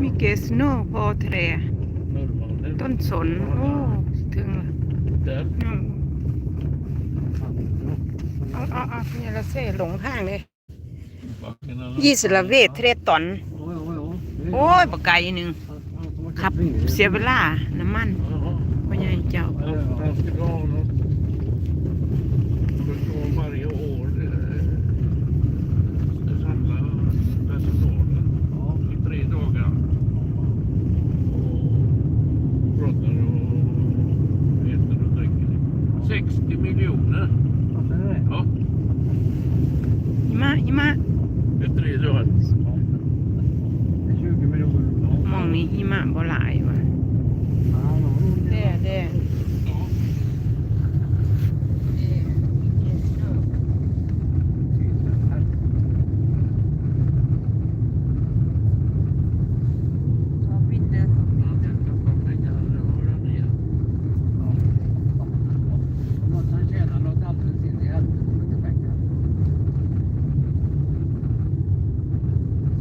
มีเกสโนพอแทรต้นสน โอ้ ถึงแล้วอืมเอาเอาเอาเนี่ยละเซ่หลงทางเลยยี่สิละเวทเทรตอน โอ้ยบกไก่หนึ่งขับเสียเวลา น้ำมันพ่อใหญ่เจ้า รีวิวนะ หิมะหิมะ det är tre dagar. มองนี้หิมะบ่หลายว่ะเด้เด้ขอบินเด้อ Ja, det kan ta pengar.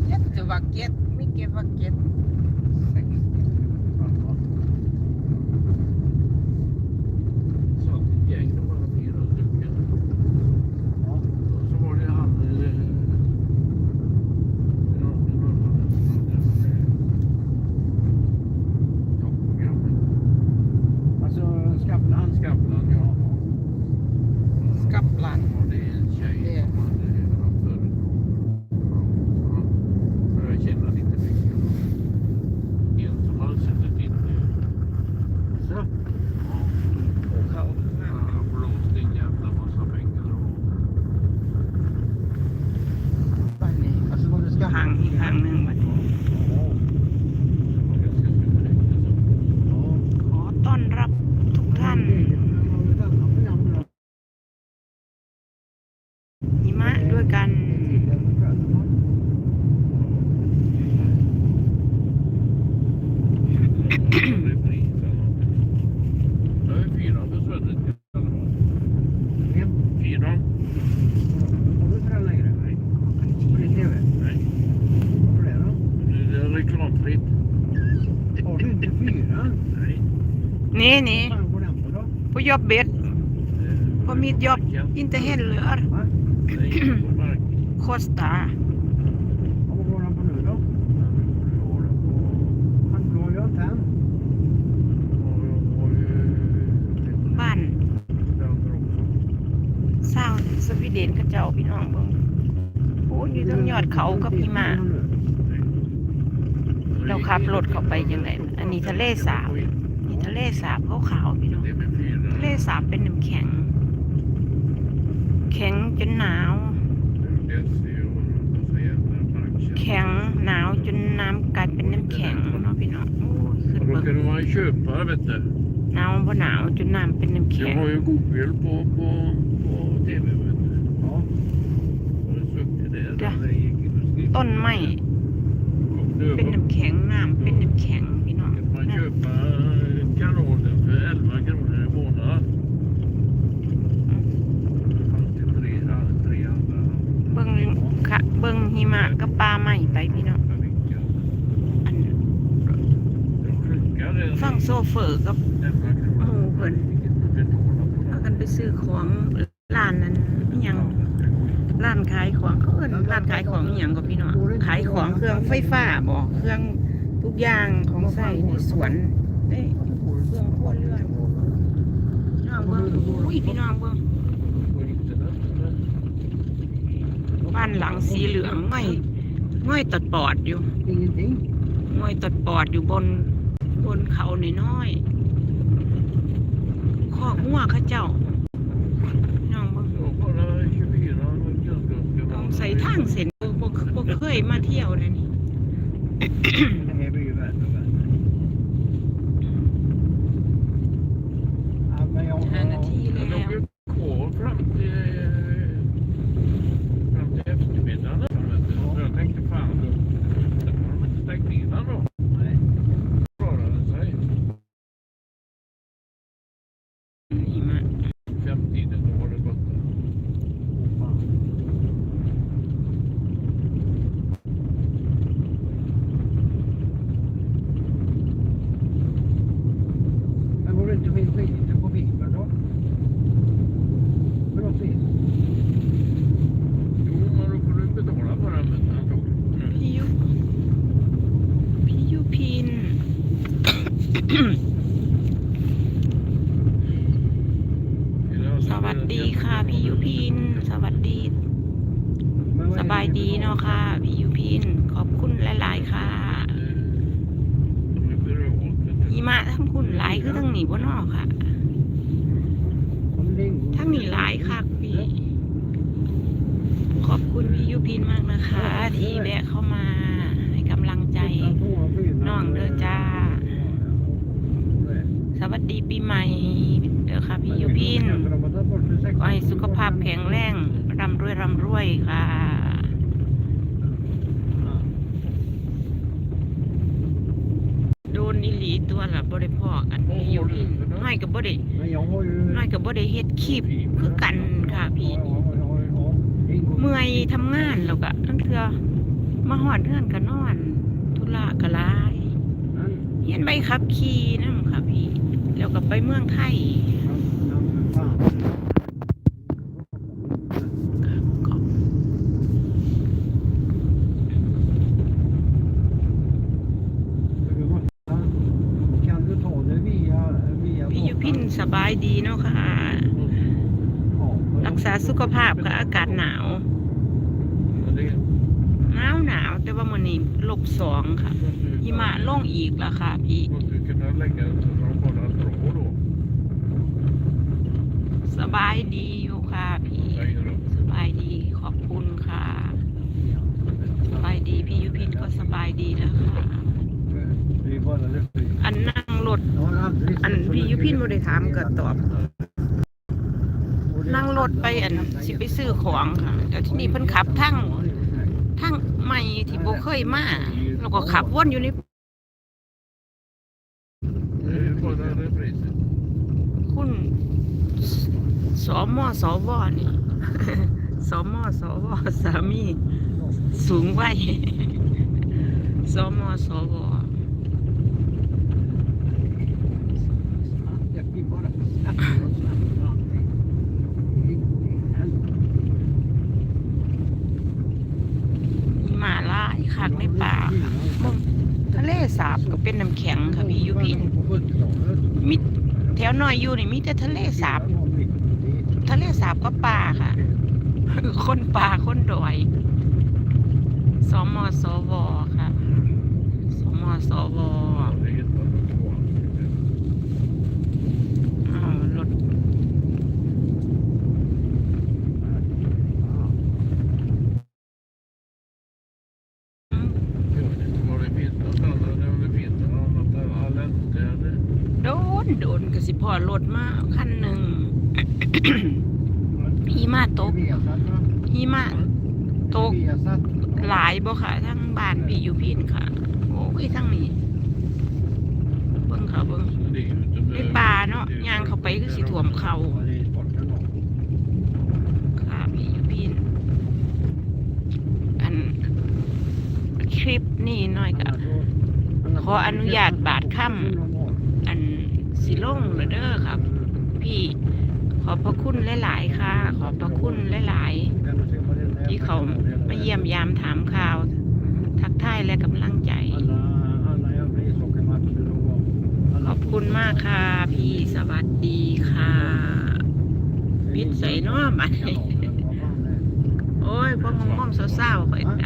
Det har jag ner. Jättevackert, mycket vackert. Satt jag har ju lite บ้าน bönder också. สร้างสวีเดนเขาเจ้าพี่น้องเบิ่งโอ้ยอยู่ทั้งยอดเขากับหิมะเราขับรถเข้าไปยังไงอันนี้ทะเลสาบนี่ทะเลสาบขาวๆพี่น้อง ทะเลสาบเป็นน้ำแข็ง แข็งจนหนาว แข็งหนาวจนน้ำกลายเป็นน้ำแข็งเนาะพี่น้องขึ้นเบิกหนาวบ่หนาวจนน้ำเป็นน้ำแข็ง ต้นไม้เป็นน้ำแข็งน้ำเป็นน้ำแข็งพี่น้อง Kan man นะ köpa kanaler för 11 kronor i månaden. Det fanns ju tre, tre andra. เบิ่งค่ะเบิ่งหิมะกับปลาใหม่ไปพี่น้อง vilka. อัน De klokare. ฟังโซเฟอร์กับ 11 kronor. Åh, vad- Vilket du betalar på พากันไป ซื้อของร้านนั้นยังร้านขายของเขาเอิ้นร้านขายของอหย่างก็พี่น้องขายของเครื่องไฟฟ้าบอกเครื่องทุกอย่างของใส่ในสวนได้เครื่องครัวเรือนน้องเบิ้งอุ้ยพี่น้องเบิ้งบ้านหลังสีเหลืองง่อยง่อยตัดปอดอยู่ง่อยตัดปอดอยู่บนบนเขาน้อยๆคอกงัวเข้าเจ้าพี่น้องเบิ้ง Ja, bara 24 kunskapskrav. ต้องใส่ ทางเส้นบ่บ่บ่เคยมาเที่ยวเลยนี่ Det här blir ju värre och värre. Ja, men jag ห้านาที ผู้ห็นแล้ะไม่ต้องสิงแล้วมัผู้พี่ยุพี่ยุพินสวัสดีค่ะพี่ยูพิน สวัสดี สบายดีเนาะค่ะพี่ยูพิน ขอบคุณหลาย มะทั้งคุณหลายคือทั้งนี้บ่เนอค่ะทั้งนี้หลายค่ะพี่ ขอบคุณพี่ยุพินมากนะคะ ที่แวะเข้ามาให้กำลังใจน้องเด้อจ้า สวัสดีปีใหม่เด้อค่ะพี่ยุพินขอให้สุขภาพแข็งแรงร่ำรวยร่ำรวยค่ะ โดน อีหลีตัวละบ่ได้พอกันพี่ยุพินน้อยกับบ่ได้น้อยกับบ่ได้เฮ็ดคลิปคือกันค่ะพี่เมื่อยทำงานแล้วก็ทั้งเทื่อมาหอดเรือนก็นอนธุระก็หลายเฮียนใบขับขี่นำค่ะพี่ แล้วก็ไปเมืองไทยก็พี่ยุพินส บายดีเนาะค่ะ รักษาสุขภาพค่ะอากาศหนาว หนาวหนาวแต่ว่ามื้อนี้ลบสองค่ะหิมะลงอีกแล้วค่ะพี่ สบายดีอยู่ค่ะพี่ สบายดีขอบคุณค่ะ สบายดีพี่ยุพินก็สบายดีแล้วค่ะ อันนั่งรถ อันพี่ยุพินบ่ได้ ถามก็ตอบ นั่งรถไปอันสิไปซื้อของค่ะแต่ที่นี่เพิ่นขับทั้งทั้งใหม่ที่โบเคยมาแล้วก็ขับวนอยู่ในคุณสอมอสอวนี่สอมอสอวสามี สูงวัยสมสวมี หมาล่ายคักในป่าค่ะมึงทะเลสาบก็เป็นน้ำแข็งค่ะพี่ยุพินมีแถวน้อยอยู่นี่มีแต่ทะเลสาบ ทะเลสาบก็ป่าค่ะ คนป่าคนดอยสมสวค่ะ สมสวอ้าวรถโดน โดนก็สิพอรถมาคันหนึ่งหิมะตกหิมะตกหลายบ่ค่ะทั้งบ้านพี่อยู่พินค่ะ โอ้ยทั้งนี้เบิ่งค่ะเบิ่งในป่าเนาะย่างเข้าไปก็สิท่วมเขาค่ะพี่อยู่พินอันคลิปนี้หน่อยก็ขออนุญาตบาทค่ำอัน สิลงแล้วเด้อครับ พี่ขอบพระคุณหลายๆค่ะ ขอบพระคุณหลายๆ ที่เขามาเยี่ยมยามถามข่าว ทักทายและกำลังใจ ขอบคุณมากค่ะ พี่สวัสดีค่ะปิดใส่น้อมันโอ้ยพวกงงเศร้าๆไปไ